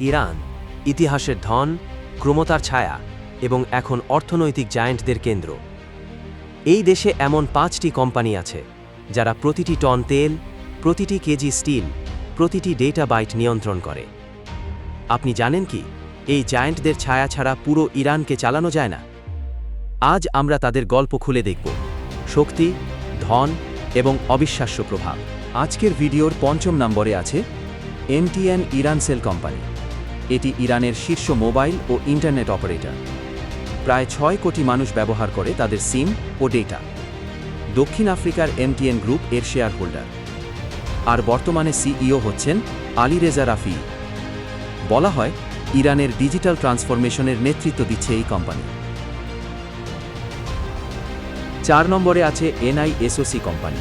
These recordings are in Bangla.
ইরান, ইতিহাসের ধন, ক্রমতার ছায়া এবং এখন অর্থনৈতিক জায়ান্টদের কেন্দ্র। এই দেশে এমন পাঁচটি কোম্পানি আছে, যারা প্রতিটি টন তেল, প্রতিটি কেজি স্টিল, প্রতিটি ডেটা বাইট নিয়ন্ত্রণ করে। আপনি জানেন কি, এই জায়ান্টদের ছায়া ছাড়া পুরো ইরানকে চালানো যায় না? আজ আমরা তাদের গল্প খুলে দেখব। শক্তি, ধন এবং অবিশ্বাস্য প্রভাব। আজকের ভিডিওর পঞ্চম নম্বরে আছে এমটিএন ইরান সেল কোম্পানি। এটি ইরানের শীর্ষ মোবাইল ও ইন্টারনেট অপারেটর। প্রায় ছয় কোটি মানুষ ব্যবহার করে তাদের সিম ও ডেটা। দক্ষিণ আফ্রিকার এমটিএন গ্রুপ এর শেয়ার হোল্ডার আর বর্তমানে সিইও হচ্ছেন আলী রেজা রাফি। বলা হয়, ইরানের ডিজিটাল ট্রান্সফরমেশনের নেতৃত্ব দিচ্ছে এই কোম্পানি। চার নম্বরে আছে এনআইএসওসি কোম্পানি।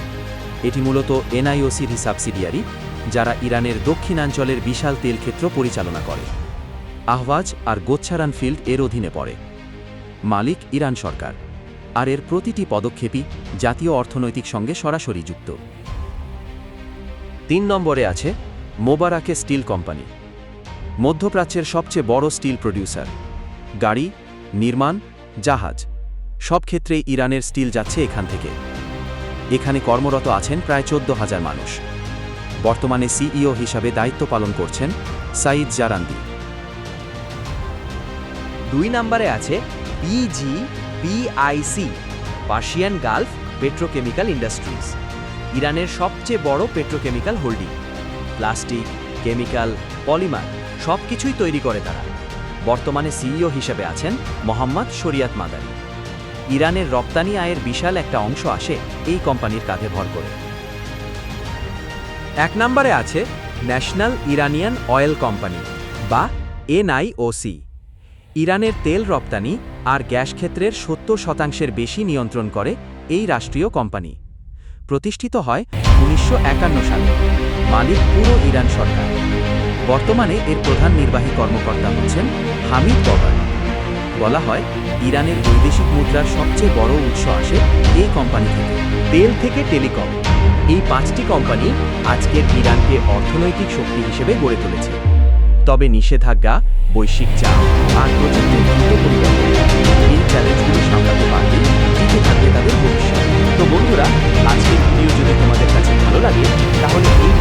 এটি মূলত এনআইওসির সাবসিডিয়ারি, যারা ইরানের দক্ষিণাঞ্চলের বিশাল তেলক্ষেত্র পরিচালনা করে। আহওয়াজ আর গোচ্ছারান ফিল্ড এর অধীনে পড়ে। মালিক ইরান সরকার। আর এর প্রতিটি পদক্ষেপই জাতীয় অর্থনৈতিক সঙ্গে সরাসরি যুক্ত। তিন নম্বরে আছে মোবারাকে স্টিল কোম্পানি। মধ্যপ্রাচ্যের সবচেয়ে বড় স্টিল প্রডিউসার। গাড়ি, নির্মাণ, জাহাজ, সব ক্ষেত্রেই ইরানের স্টিল যাচ্ছে এখান থেকে। এখানে কর্মরত আছেন প্রায় চোদ্দ হাজার মানুষ। বর্তমানে সিইও হিসাবে দায়িত্ব পালন করছেন সাইদ জারান্দি। দুই নম্বরে আছে PG PIC Persian Gulf petrochemical industries, ইরানের সবচেয়ে বড় petrochemical holding. Plastic, chemical, polymer সব কিছুই তৈরি করে তারা। বর্তমানে সিইও হিসেবে আছেন মোহাম্মদ শরিয়াত মাদারি ইরানের রপ্তানি আয়ের বিশাল একটা অংশ আসে এই কোম্পানির কাঁধে ভর করে। এক নম্বরে আছে ন্যাশনাল ইরানিয়ান অয়েল কোম্পানি, বা এনআইওসি। ইরানের তেল রপ্তানি আর গ্যাস ক্ষেত্রের সত্তর শতাংশের বেশি নিয়ন্ত্রণ করে এই রাষ্ট্রীয় কোম্পানি। প্রতিষ্ঠিত হয় উনিশশো একান্ন সালে। মালিক পুরো ইরান সরকার। বর্তমানে এর প্রধান নির্বাহী কর্মকর্তা হচ্ছেন হামিদ ববার বলা হয়, ইরানের বৈদেশিক মুদ্রার সবচেয়ে বড় উৎস আসে এই কোম্পানি থেকে। তেল থেকে টেলিকম। এই পাঁচটি কোম্পানি আজকের ইরানকে অর্থনৈতিক শক্তি হিসেবে গড়ে তুলেছে। তবে নিষেধাজ্ঞা, বৈশ্বিক চাপ আর প্রযুক্তির দ্রুত পরিবর্তন। এই চ্যালেঞ্জগুলো সামলাতে পারলে টিকে থাকবে তাদের ভবিষ্যৎ। তো বন্ধুরা, আজকের ভিডিও যদি তোমাদের কাছে ভালো লাগে, তাহলে এই